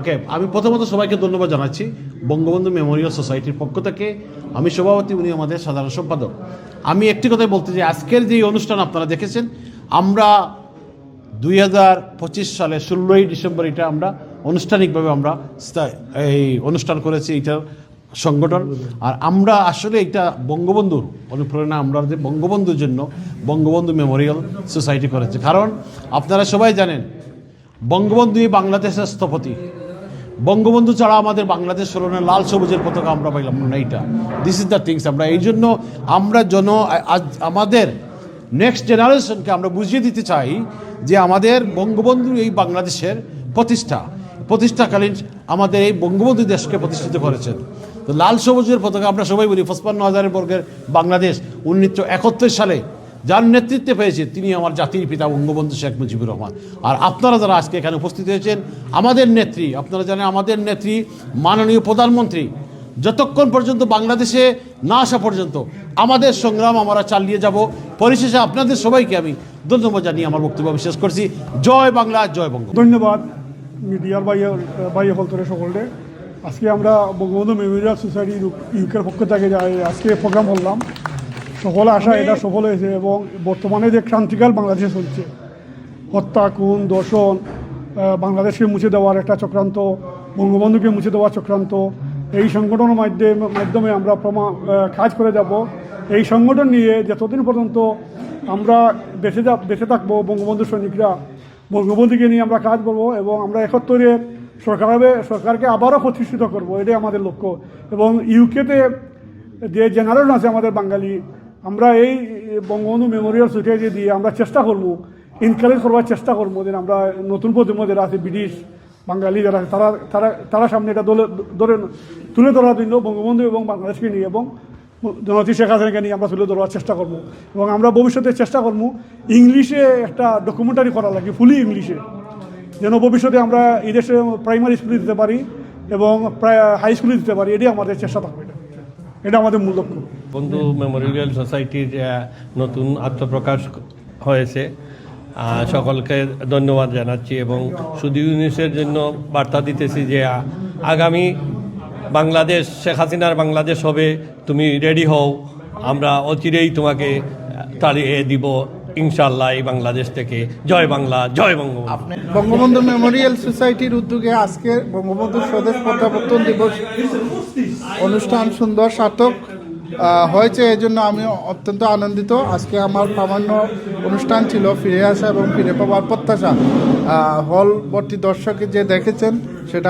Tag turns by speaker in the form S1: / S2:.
S1: ওকে আমি প্রথমত সবাইকে ধন্যবাদ জানাচ্ছি বঙ্গবন্ধু মেমোরিয়াল সোসাইটির পক্ষ থেকে। আমি সভাপতি, উনি আমাদের সাধারণ সম্পাদক। আমি একটি কথাই বলতে চাই, আজকের যে অনুষ্ঠান আপনারা দেখেছেন, আমরা দুই হাজার পঁচিশ সালে ষোলোই ডিসেম্বর এটা আমরা আনুষ্ঠানিকভাবে আমরা এই অনুষ্ঠান করেছি এইটার সংগঠন। আর আমরা আসলে এটা বঙ্গবন্ধুর অনুপ্রেরণা, আমরা যে বঙ্গবন্ধুর জন্য বঙ্গবন্ধু মেমোরিয়াল সোসাইটি করেছি। কারণ আপনারা সবাই জানেন, বঙ্গবন্ধুই বাংলাদেশের স্থপতি। বঙ্গবন্ধু ছাড়া আমাদের বাংলাদেশ স্মরণে লাল সবুজের পতাকা আমরা পাইলাম না এইটা। দিস ইজ দ্য থিংস আমরা, এই জন্য আমরা জন, আজ আমাদের নেক্সট জেনারেশনকে আমরা বুঝিয়ে দিতে চাই যে আমাদের বঙ্গবন্ধু এই বাংলাদেশের প্রতিষ্ঠা, প্রতিষ্ঠাকালীন আমাদের এই বঙ্গবন্ধু দেশকে প্রতিষ্ঠিত করেছেন। তো লাল সবুজের পতাকা আমরা সবাই বলি, পঁচপান্ন হাজারের বর্গের বাংলাদেশ উনিশশো একাত্তর সালে যার নেতৃত্বে পেয়েছে, তিনি আমার জাতির পিতা বঙ্গবন্ধু শেখ মুজিবুর রহমান। আর আপনারা যারা আজকে এখানে উপস্থিত হয়েছেন, আমাদের নেত্রী, আপনারা জানেন আমাদের নেত্রী, মাননীয় প্রধানমন্ত্রী, যতক্ষণ পর্যন্ত বাংলাদেশে না আসা পর্যন্ত আমাদের সংগ্রাম আমরা চালিয়ে যাব। পরিশেষে আপনাদের সবাইকে আমি ধন্যবাদ জানিয়ে আমার বক্তব্য আমি শেষ করছি। জয় বাংলা, জয় বঙ্গ।
S2: ধন্যবাদ মিডিয়ার বাইরে বাইরে হলতরে সকলকে। আজকে আমরা বঙ্গবন্ধু মেমোরিয়াল সোসাইটি ইউকের পক্ষ থেকে আজকে প্রোগ্রাম করলাম। সকল আশা এটা সফল হয়েছে এবং বর্তমানে যে ক্রান্তিকাল বাংলাদেশে চলছে, হত্যা, খুন, দর্শন বাংলাদেশকে মুছে দেওয়ার একটা চক্রান্ত, বঙ্গবন্ধুকে মুছে দেওয়ার চক্রান্ত, এই সংগঠনের মাধ্যমে মাধ্যমে আমরা প্রমা কাজ করে যাব। এই সংগঠন নিয়ে যতদিন পর্যন্ত আমরা বেঁচে যা, বেঁচে থাকব, বঙ্গবন্ধু সৈনিকরা, বঙ্গবন্ধুকে নিয়ে আমরা কাজ করব এবং আমরা একত্তরে সরকারে সরকারকে আবারও প্রতিষ্ঠিত করব, এটাই আমাদের লক্ষ্য। এবং ইউকেতে যে জেনারেশন আছে আমাদের বাঙালি আমরা এই বঙ্গবন্ধু মেমোরিয়াল সোসাইটি দিয়ে আমরা চেষ্টা করব ইনকারেজ করবার চেষ্টা করব যে আমরা নতুন প্রজন্ম যারা আছে, ব্রিটিশ, বাঙালি যারা আছে, তারা তারা তারা সামনে এটা দলে, ধরে তুলে ধরার জন্য বঙ্গবন্ধু এবং বাংলাদেশকে নিয়ে এবং জনতি শেখ হাসিনাকে নিয়ে আমরা তুলে ধরার চেষ্টা করব। এবং আমরা ভবিষ্যতে চেষ্টা করব ইংলিশে একটা ডকুমেন্টারি করা লাগে ফুলি ইংলিশে। যেন ভবিষ্যতে আমরা এই দেশে প্রাইমারি স্কুলে দিতে পারি এবং প্রায় হাই স্কুলে দিতে পারি, এটাই আমাদের চেষ্টা থাকবে, এটা। এটা আমাদের মূল লক্ষ্য।
S3: বন্ধু মেমোরিয়াল সোসাইটির নতুন আত্মপ্রকাশ হয়েছে। সকলকে ধন্যবাদ জানাচ্ছি এবং শুধু ইউনিসের জন্য বার্তা দিতেছি যে আগামী বাংলাদেশ, শেখ হাসিনার বাংলাদেশ হবে, তুমি রেডি হও। আমরা অচিরেই তোমাকে তাড়িয়ে দিব ইনশাল্লাহ এই বাংলাদেশ থেকে। জয় বাংলা, জয় বঙ্গবন্ধু।
S4: বঙ্গবন্ধু মেমোরিয়াল সোসাইটির উদ্যোগে আজকে বঙ্গবন্ধু স্বদেশ প্রত্যাবর্তন দিবস অনুষ্ঠান সুন্দর, সার্থক। হয়েছে, এই জন্য আমি অত্যন্ত আনন্দিত। আজকে আমার সামান্য অনুষ্ঠান ছিল ফিরে আসা এবং ফিরে পাওয়ার প্রত্যাশা। হল ভর্তি দর্শকে যে দেখেছেন, সেটা